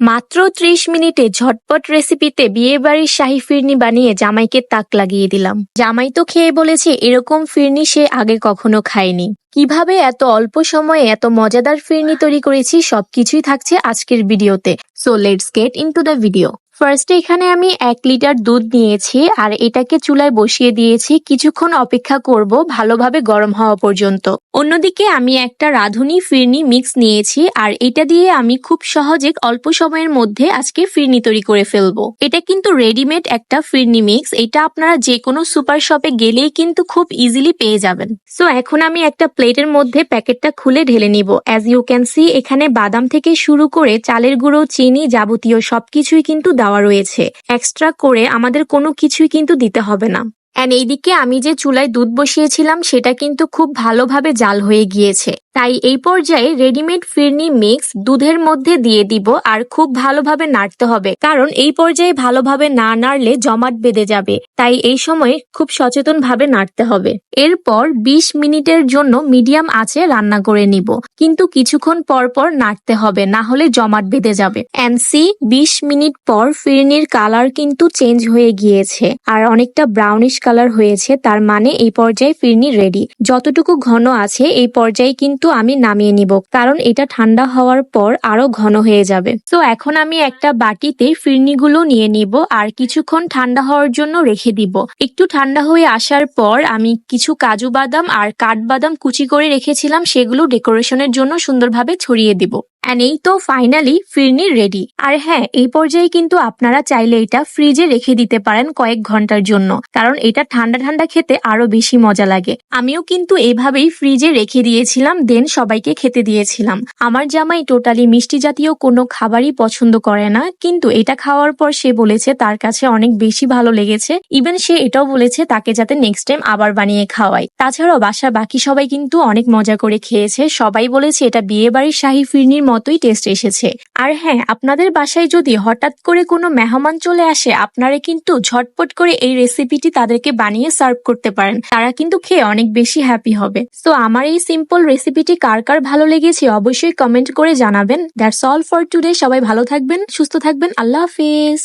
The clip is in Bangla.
মাত্র ত্রিশ মিনিটে ঝটপট রেসিপিতে বিয়ে বাড়ির শাহি ফিরনি বানিয়ে জামাইকে তাক লাগিয়ে দিলাম। জামাই তো খেয়ে বলেছে, এরকম ফিরনি সে আগে কখনো খায়নি। কীভাবে এত অল্প সময়ে এত মজাদার ফিরনি তৈরি করেছি, সবকিছুই থাকছে আজকের ভিডিওতে। So let's get into the video ফার্স্টে এখানে আমি এক লিটার দুধ নিয়েছি আর এটাকে চুলায় বসিয়ে দিয়েছি। কিছুক্ষণ অপেক্ষা করব ভালোভাবে গরম হওয়া পর্যন্ত। অন্যদিকে আমি একটা রাঁধুনি ফিরনি মিক্স নিয়েছি আর এটা দিয়ে আমি খুব সহজে অল্প সময়ের মধ্যে আজকে ফিরনি তৈরি করে ফেলব। এটা কিন্তু রেডিমেড একটা ফিরনি মিক্স। এটা আপনারা যে কোনো সুপার শপে গেলেই কিন্তু খুব ইজিলি পেয়ে যাবেন। সো এখন আমি একটা প্লেটের মধ্যে প্যাকেটটা খুলে ঢেলে নিব। অ্যাজ ইউ ক্যান সি এখানে বাদাম থেকে শুরু করে চালের গুঁড়ো, চিনি যাবতীয় সবকিছুই কিন্তু দেওয়া রয়েছে। এক্সট্রা করে আমাদের কোনো কিছুই কিন্তু দিতে হবে না। অ্যান্ড এইদিকে আমি যে চুলায় দুধ বসিয়েছিলাম, সেটা কিন্তু খুব ভালোভাবে জাল হয়ে গিয়েছে। তাই এই পর্যায়ে রেডিমেড ফিরনি মিক্স দুধের মধ্যে দিয়ে দিব আর খুব ভালোভাবে নাড়তে হবে। কারণ এই পর্যায়ে ভালোভাবে না নাড়লে জমাট বেঁধে যাবে। তাই এই সময় খুব সচেতন ভাবে নাড়তে হবে। এরপর ২০ মিনিটের জন্য মিডিয়াম আঁচে রান্না করে নিব। কিন্তু কিছুক্ষণ পর পর নাড়তে হবে, না হলে জমাট বেঁধে যাবে। এনসি ২০ মিনিট পর ফিরনির কালার কিন্তু চেঞ্জ হয়ে গিয়েছে। আর অনেকটা ব্রাউনিশ কালার হয়েছে, তার মানে এই পর্যায়ে ফিরনি রেডি যতটুকু ঘন আছে, এই পর্যায়ে কিন্তু আমি নামিয়ে নিব, কারণ এটা ঠান্ডা হওয়ার পর আরও ঘন হয়ে যাবে। তো এখন আমি একটা বাটিতে ফিরনিগুলো নিয়ে নিব, আর কিছুক্ষণ ঠান্ডা হওয়ার জন্য রেখে দিব। একটু ঠান্ডা হয়ে আসার পর আমি কিছু কাজু বাদাম আর কাঠবাদাম কুচি করে রেখেছিলাম, সেগুলো ডেকোরেশনের জন্য সুন্দরভাবে ছড়িয়ে দিব। অ্যান্ড এই তো ফাইনালি ফিরনি রেডি আর হ্যাঁ এই পর্যায়ে কিন্তু আপনারা চাইলে এটা ফ্রিজে রেখে দিতে পারেন কয়েক ঘণ্টার জন্য। কারণ এটা ঠান্ডা ঠান্ডা খেতে আরও বেশি মজা লাগে। আমিও কিন্তু এভাবেই ফ্রিজে রেখে দিয়েছিলাম দেন সবাইকে খেতে দিয়েছিলাম। আমার জামাই টোটালি মিষ্টি জাতীয় কোনো খাবারই পছন্দ করে না, কিন্তু এটা খাওয়ার পর সে বলেছে তার কাছে অনেক বেশি ভালো লেগেছে। ইভেন সে এটাও বলেছে তাকে যাতে নেক্সট টাইম আবার বানিয়ে খাওয়াই। তাছাড়াও বাসার বাকি সবাই কিন্তু অনেক মজা করে খেয়েছে। সবাই বলেছে এটা বিয়ে বাড়ির শাহী ফিরনির মতোই টেস্ট এসেছে। আর হ্যাঁ আপনাদের বাসায় যদি হঠাৎ করে কোনো মেহমান চলে আসে, আপনারা কিন্তু ঝটপট করে এই রেসিপিটি তাদেরকে বানিয়ে সার্ভ করতে পারেন। তারা কিন্তু খেয়ে অনেক বেশি হ্যাপি হবে। তো আমার এই সিম্পল রেসিপিটি কার কার ভালো লেগেছে অবশ্যই কমেন্ট করে জানাবেন। দ্যাটস অল ফর টুডে সবাই ভালো থাকবেন, সুস্থ থাকবেন। আল্লাহ হাফিজ।